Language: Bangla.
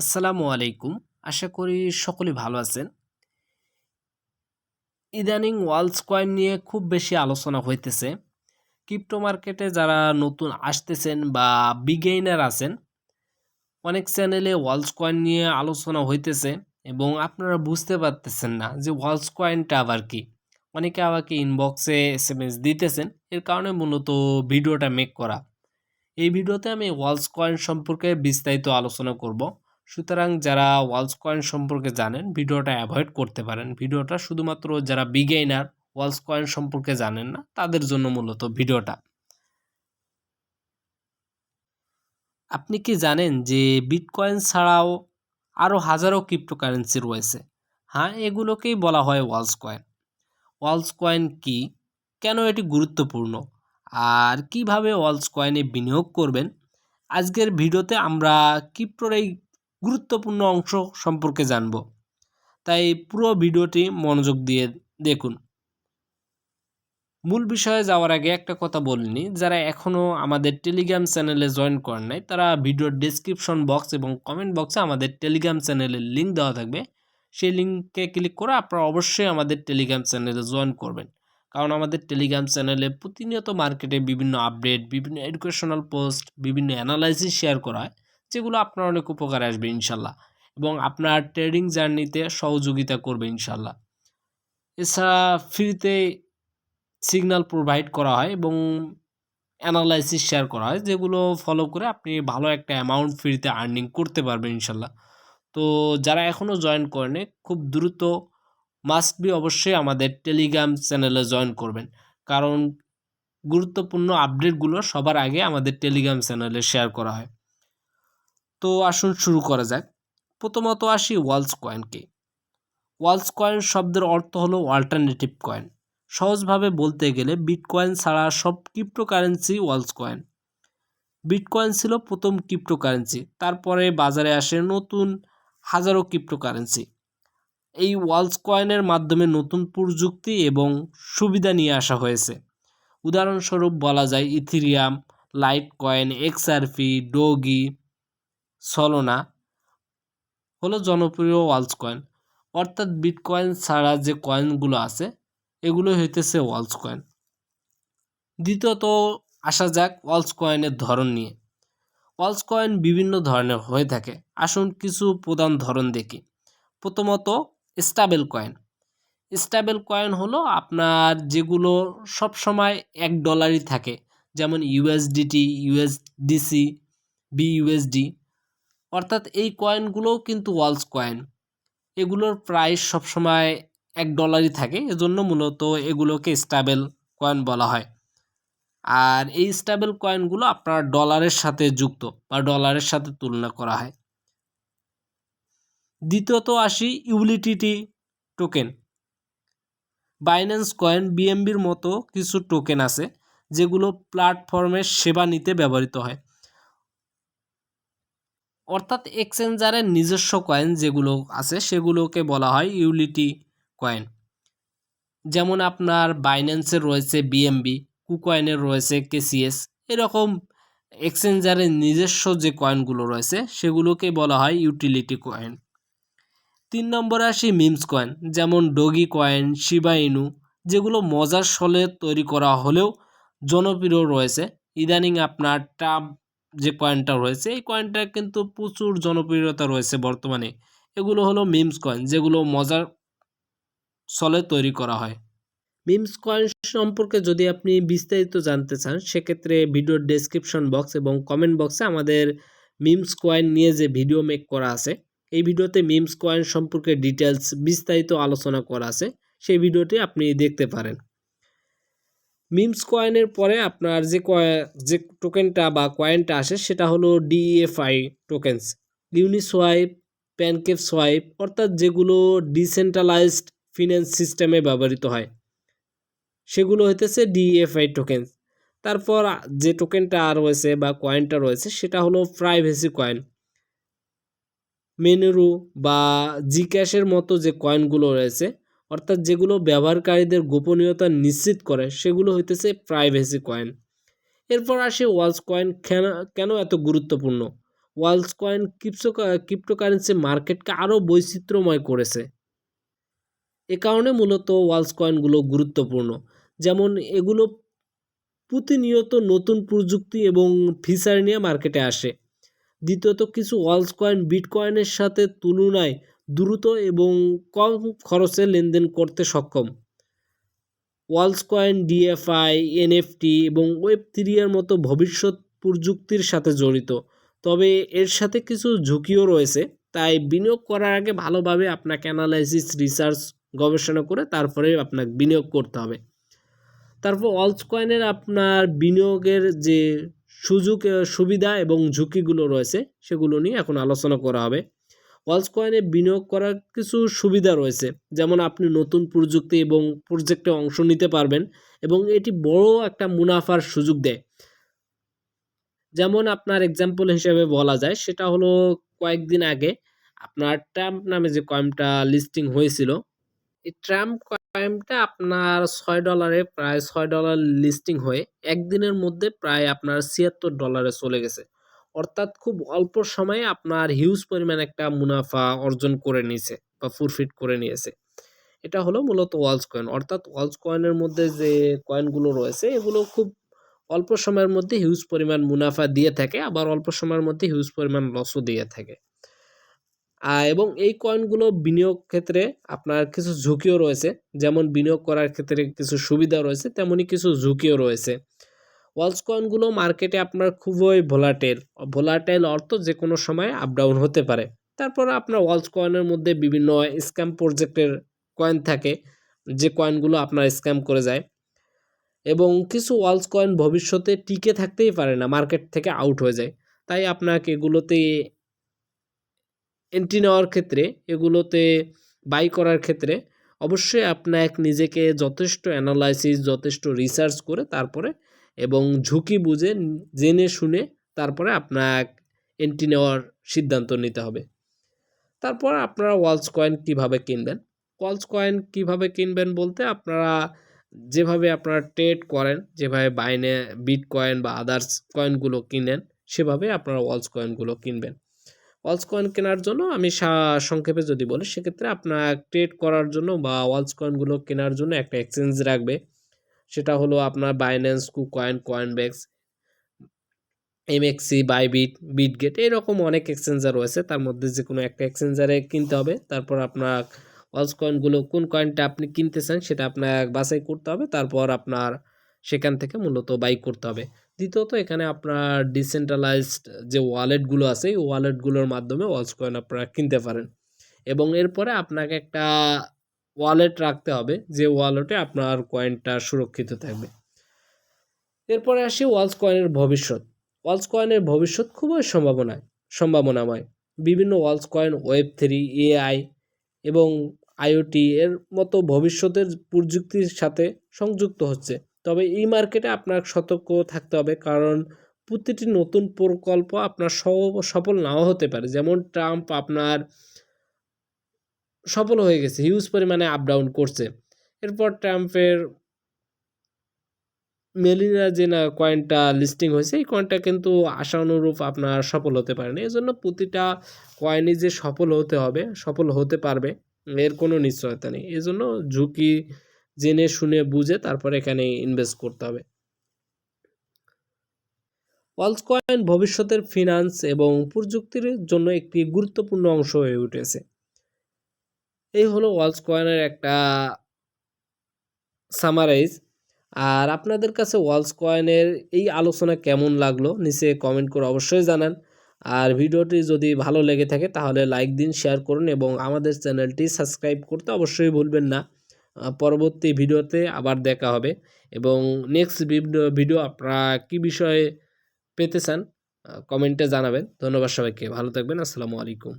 আসসালামু আলাইকুম। আশা করি সকলে ভালো আছেন। ইদানিং ওয়ালস কয়েন নিয়ে খুব বেশি আলোচনা হইতেছে। ক্রিপ্টো মার্কেটে যারা নতুন আসতেছেন বা বিগেইনার আছেন, অনেক চ্যানেলে ওয়ালস কয়েন নিয়ে আলোচনা হইতেছে এবং আপনারা বুঝতে পারতেছেন না যে ওয়ালস কয়েনটা আবার কি। অনেকে আমাকে ইনবক্সে এস এম এস দিতেছেন, এর কারণে মূলত ভিডিওটা মেক করা। এই ভিডিওতে আমি ওয়ালস কয়েন সম্পর্কে বিস্তারিত আলোচনা করব। সুতরাং যারা ওয়ালস কয়েন সম্পর্কে জানেন, ভিডিওটা অ্যাভয়েড করতে পারেন। ভিডিওটা শুধুমাত্র যারা বিগেইনার ওয়ালস কয়েন সম্পর্কে জানেন না, তাদের জন্য মূলত ভিডিওটা। আপনি কি জানেন যে বিটকয়েন ছাড়াও আরও হাজারো ক্রিপ্টোকারেন্সি রয়েছে? হ্যাঁ এগুলোকেই বলা হয় ওয়ালস কয়েন ওয়ালস কয়েন কি? কেন এটি গুরুত্বপূর্ণ? আর কীভাবে ওয়ালস কয়েনে বিনিয়োগ করবেন? আজকের ভিডিওতে আমরা ক্রিপ্টোর এই গুরুত্বপূর্ণ অংশ সম্পর্কে জানব। তাই পুরো ভিডিওটি মনোযোগ দিয়ে দেখুন। মূল বিষয়ে যাওয়ার আগে একটা কথা বলিনি যারা এখনও আমাদের টেলিগ্রাম চ্যানেলে জয়েন করেন নাই, তারা ভিডিওর ডিসক্রিপশন বক্স এবং কমেন্ট বক্সে আমাদের টেলিগ্রাম চ্যানেলের লিঙ্ক দেওয়া থাকবে। সেই লিঙ্কে ক্লিক করে আপনারা অবশ্যই আমাদের টেলিগ্রাম চ্যানেলে জয়েন করবেন। কারণ আমাদের টেলিগ্রাম চ্যানেলে প্রতিনিয়ত মার্কেটে বিভিন্ন আপডেট বিভিন্ন এডুকেশনাল পোস্ট বিভিন্ন অ্যানালাইসিস শেয়ার করা হয়। যেগুলো আপনার অনেক উপকারে আসবে ইনশাল্লাহ এবং আপনার ট্রেডিং জার্নিতে সহযোগিতা করবে ইনশাল্লাহ। এছাড়া ফ্রিতে সিগন্যাল প্রোভাইড করা হয় এবং অ্যানালাইসিস শেয়ার করা হয় যেগুলো ফলো করে আপনি ভালো একটা অ্যামাউন্ট ফ্রিতে আর্নিং করতে পারবেন ইনশাল্লাহ। তো যারা এখনও জয়েন করেনি, খুব দ্রুত মাস্ট বি অবশ্যই আমাদের টেলিগ্রাম চ্যানেলে জয়েন করবেন। কারণ গুরুত্বপূর্ণ আপডেটগুলো সবার আগে আমাদের টেলিগ্রাম চ্যানেলে শেয়ার করা হয়। তো আসুন শুরু করা যাক। প্রথমত আসি ওয়ালস কয়েনকে। ওয়ালস কয়েন শব্দের অর্থ হলো অল্টারনেটিভ কয়েন সহজভাবে বলতে গেলে বিটকয়েন ছাড়া সব ক্রিপ্টোকারেন্সি ওয়ালস কয়েন। বিটকয়েন ছিল প্রথম ক্রিপ্টোকারেন্সি তারপরে বাজারে আসে নতুন হাজারো ক্রিপ্টোকারেন্সি এই ওয়ালস কয়েনের মাধ্যমে নতুন প্রযুক্তি এবং সুবিধা নিয়ে আসা হয়েছে। উদাহরণস্বরূপ বলা যায় Ethereum Litecoin XRP Doge Solana হলো জনপ্রিয় ওয়ালস কয়েন অর্থাৎ বিটকয়েন ছাড়া যে কয়েনগুলো আছে এগুলো হইতেছে ওয়ালস কয়েন দ্বিতীয়ত আসা যাক ওয়ালস কয়েনের ধরন নিয়ে। ওয়ালস কয়েন বিভিন্ন ধরনের হয়ে থাকে। আসুন কিছু প্রধান ধরন দেখি। প্রথমত স্টাবেল কয়েন। স্টাবেল কয়েন হলো আপনার যেগুলো সব সময় এক ডলারই থাকে। যেমন ইউএসডিটি, ইউএসডিসি, বিইউএসডি। অর্থাৎ এই কয়েনগুলোও কিন্তু ওয়ালস কয়েন এগুলোর প্রাইস সবসময় এক ডলারই থাকে, এজন্য মূলত এগুলোকে স্টাবেল কয়েন বলা হয়। আর এই স্টাবেল কয়েনগুলো আপনার ডলারের সাথে যুক্ত বা ডলারের সাথে তুলনা করা হয়। দ্বিতীয়ত আসি ইউলিটিটি টোকেন বাইন্যান্স কয়েন বিএমবির মতো কিছু টোকেন আছে, যেগুলো প্ল্যাটফর্মের সেবা নিতে ব্যবহৃত হয়। অর্থাৎ এক্সচেঞ্জারের নিজস্ব কয়েন যেগুলো আছে, সেগুলোকে বলা হয় ইউলিটি কয়েন যেমন আপনার বাইন্যান্সের রয়েছে বিএমবি কুকয়েনের রয়েছে কেসিএস এরকম এক্সচেঞ্জারের নিজস্ব যে কয়েনগুলো রয়েছে, সেগুলোকে বলা হয় ইউটিলিটি কয়েন তিন নম্বরে আসি মিমস কয়েন যেমন ডগি কয়েন শিবা ইনু যেগুলো মজার সলে তৈরি করা হলেও জনপ্রিয় রয়েছে। ইদানিং আপনার টাব যে কয়েনটা রয়েছে, এই কয়েনটা কিন্তু প্রচুর জনপ্রিয়তা রয়েছে বর্তমানে। এগুলো হলো মিমস কয়েন যেগুলো মজার সলে তৈরি করা হয়। মিমস কয়েন সম্পর্কে যদি আপনি বিস্তারিত জানতে চান, সেক্ষেত্রে ভিডিওর ডেসক্রিপশন বক্স এবং কমেন্ট বক্সে আমাদের মিমস কয়েন নিয়ে যে ভিডিও মেক করা আছে, এই ভিডিওতে মিমস কয়েন সম্পর্কে ডিটেলস বিস্তারিত আলোচনা করা আছে, সেই ভিডিওটি আপনি দেখতে পারেন। মিমস কয়েনের পরে আপনার যে যে টোকেনটা বা কয়েনটা আসে সেটা হলো DFI tokens Uniswap PancakeSwap অর্থাৎ যেগুলো ডিসেন্ট্রালাইজড ফিন্যান্স সিস্টেমে ব্যবহৃত হয়, সেগুলো হইতেছে ডিএফআই টোকেন্স তারপর যে টোকেনটা আর রয়েছে বা কয়েনটা রয়েছে সেটা হলো প্রাইভেসি কয়েন মেনুরু বা জি ক্যাশের মতো যে কয়েনগুলো রয়েছে অর্থাৎ যেগুলো ব্যবহারকারীদের গোপনীয়তা নিশ্চিত করে, সেগুলো হইতেছে প্রাইভেসি কয়েন এরপর আসে ওয়ালস কয়েন কেন কেন এত গুরুত্বপূর্ণ? ওয়ালস কয়েন ক্রিপসো ক্রিপ্টোকারেন্সি মার্কেটকে আরও বৈচিত্র্যময় করেছে। এ কারণে মূলত ওয়ালস কয়েনগুলো গুরুত্বপূর্ণ। যেমন এগুলো প্রতিনিয়ত নতুন প্রযুক্তি এবং ফিচার নিয়ে মার্কেটে আসে। দ্বিতীয়ত কিছু ওয়ালস কয়েন বিটকয়েনের সাথে তুলনায় দ্রুত এবং কম খরচে লেনদেন করতে সক্ষম। ওয়ালস কয়েন ডিএফআই, এনএফটি এবং ওয়েব থ্রি মতো ভবিষ্যৎ প্রযুক্তির সাথে জড়িত। তবে এর সাথে কিছু ঝুঁকিও রয়েছে, তাই বিনিয়োগ করার আগে ভালোভাবে আপনাকে অ্যানালাইসিস রিসার্চ গবেষণা করে তারপরে আপনাকে বিনিয়োগ করতে হবে। তারপর অলস কয়েনের আপনার বিনিয়োগের যে সুযোগ, সুবিধা এবং ঝুঁকিগুলো রয়েছে, সেগুলো নিয়ে এখন আলোচনা করা হবে। ওয়ালস কয়েনে বিনিয়োগ করার কিছু সুবিধা রয়েছে। যেমন আপনি নতুন প্রযুক্তি এবং প্রজেক্টে অংশ নিতে পারবেন এবং এটি বড় একটা মুনাফার সুযোগ দেয়। যেমন আপনার এক্সাম্পল হিসেবে বলা যায়, সেটা হলো কয়েকদিন আগে আপনার ট্রাম্প নামে যে কয়েনটা লিস্টিং হয়েছিল, এই ট্রাম্প কয়েনটা আপনার ছয় ডলারে প্রায় ছয় ডলার লিস্টিং হয়ে একদিনের মধ্যে প্রায় আপনার ছিয়াত্তর ডলারে চলে গেছে। অর্থাৎ খুব অল্প সময়ে আপনার হিউজ পরিমাণ একটা মুনাফা অর্জন করে নিয়েছে বা ফুরফিট করে নিয়েছে। এটা হলো মূলত ওয়ালস কয়েন অর্থাৎ ওয়ালস কয়েনের মধ্যে যে কয়েনগুলো রয়েছে, এগুলো খুব অল্প সময়ের মধ্যে হিউজ পরিমাণ মুনাফা দিয়ে থাকে, আবার অল্প সময়ের মধ্যে হিউজ পরিমাণ লসও দিয়ে থাকে। এবং এই কয়েনগুলো বিনিয়োগ ক্ষেত্রে আপনার কিছু ঝুঁকিও রয়েছে, যেমন বিনিয়োগ করার ক্ষেত্রে কিছু সুবিধা রয়েছে তেমনই কিছু ঝুঁকিও রয়েছে। ওয়ালস কয়েনগুলো মার্কেটে আপনার খুবই ভোলাটেল ভোলাটেল অর্থ যে কোনো সময় আপ ডাউন হতে পারে। তারপর আপনার ওয়ালস কয়েনের মধ্যে বিভিন্ন স্ক্যাম প্রজেক্টের কয়েন থাকে, যে কয়েনগুলো আপনার স্ক্যাম করে যায়। এবং কিছু ওয়ালস কয়েন ভবিষ্যতে টিকে থাকতেই পারে না মার্কেট থেকে আউট হয়ে যায়। তাই আপনাকে এগুলোতে এন্ট্রি নেওয়ার ক্ষেত্রে, এগুলোতে বাই করার ক্ষেত্রে অবশ্যই আপনাকে নিজেকে যথেষ্ট অ্যানালাইসিস যথেষ্ট রিসার্চ করে তারপরে এবং ঝুঁকি বুঝে জেনে শুনে তারপরে আপনার এন্ট্রি নেওয়ার সিদ্ধান্ত নিতে হবে। তারপর আপনারা ওয়ালস কয়েন কীভাবে কিনবেন? ওয়ালস কয়েন কীভাবে কিনবেন বলতে আপনারা যেভাবে আপনারা ট্রেড করেন, যেভাবে বাইনে বিট কয়েন বা আদার্স কয়েনগুলো কিনেন, সেভাবে আপনারা ওয়ালস কয়েনগুলো কিনবেন। ওয়ালস কয়েন কেনার জন্য আমি সংক্ষেপে যদি বলি, সেক্ষেত্রে আপনার ট্রেড করার জন্য বা ওয়ালস কয়েনগুলো কেনার জন্য একটা এক্সচেঞ্জ রাখবে। সেটা হলো আপনার Binance KuCoin Coinbase MEXC Bybit Bitget এরকম অনেক এক্সচেঞ্জার রয়েছে। তার মধ্যে যে কোনো একটা এক্সচেঞ্জারে কিনতে হবে। তারপর আপনার ওয়ালস কয়েনগুলো কোন কয়েনটা আপনি কিনতে চান সেটা আপনার বাছাই করতে হবে। তারপর আপনার সেখান থেকে মূলত বাই করতে হবে। দ্বিতীয়ত এখানে আপনার ডিসেন্ট্রালাইজড যে ওয়ালেটগুলো আছে, এই ওয়ালেটগুলোর মাধ্যমে ওয়ালস কয়েন আপনারা কিনতে পারেন। এবং এরপরে আপনাকে একটা ওয়ালেট রাখতে হবে, যে ওয়ালেটে আপনার কয়েনটা সুরক্ষিত থাকবে। এরপরে আসি ওয়ালস কয়েনের ভবিষ্যৎ। ওয়ালস কয়েনের ভবিষ্যৎ খুবই সম্ভাবনায়, সম্ভাবনাময়। বিভিন্ন ওয়ালস কয়েন ওয়েব থ্রি এআই এবং আইওটি এর মতো ভবিষ্যতের প্রযুক্তির সাথে সংযুক্ত হচ্ছে। তবে এই মার্কেটে আপনার সতর্ক থাকতে হবে, কারণ প্রতিটি নতুন প্রকল্প আপনার সফল নাও হতে পারে। যেমন ট্রাম্প আপনার সফল হয়ে গেছে হিউজ পরিমাণে আপ ডাউন করছে। এরপর ট্রাম্পের মেলিনা যে না কয়েনটা লিস্টিং হয়েছে, এই কয়েনটা কিন্তু আশা অনুরূপ আপনার সফল হতে পারে না এই জন্য প্রতিটা কয়েনই যে সফল হতে হবে, সফল হতে পারবে, এর কোনো নিশ্চয়তা নেই। এই জন্য ঝুঁকি জেনে শুনে বুঝে তারপর এখানে ইনভেস্ট করতে হবে। ওয়ালস কয়েন ভবিষ্যতের ফিনান্স এবং প্রযুক্তির জন্য একটি গুরুত্বপূর্ণ অংশ হয়ে উঠেছে। এই হলো ওয়ালস কয়েনের একটা সামারাইজ। আর আপনাদের কাছে ওয়ালস কয়েনের এই আলোচনা কেমন লাগল নিচে কমেন্ট করে অবশ্যই জানান। আর ভিডিওটি যদি ভালো লেগে থাকে তাহলে লাইক দিন, শেয়ার করুন এবং আমাদের চ্যানেলটি সাবস্ক্রাইব করতে অবশ্যই ভুলবেন না। পরবর্তী ভিডিওতে আবার দেখা হবে এবং নেক্সট ভিডিও ভিডিও আপনারা কী বিষয়ে পেতে চান কমেন্টে জানাবেন। ধন্যবাদ সবাইকে, ভালো থাকবেন, আসসালামু আলাইকুম।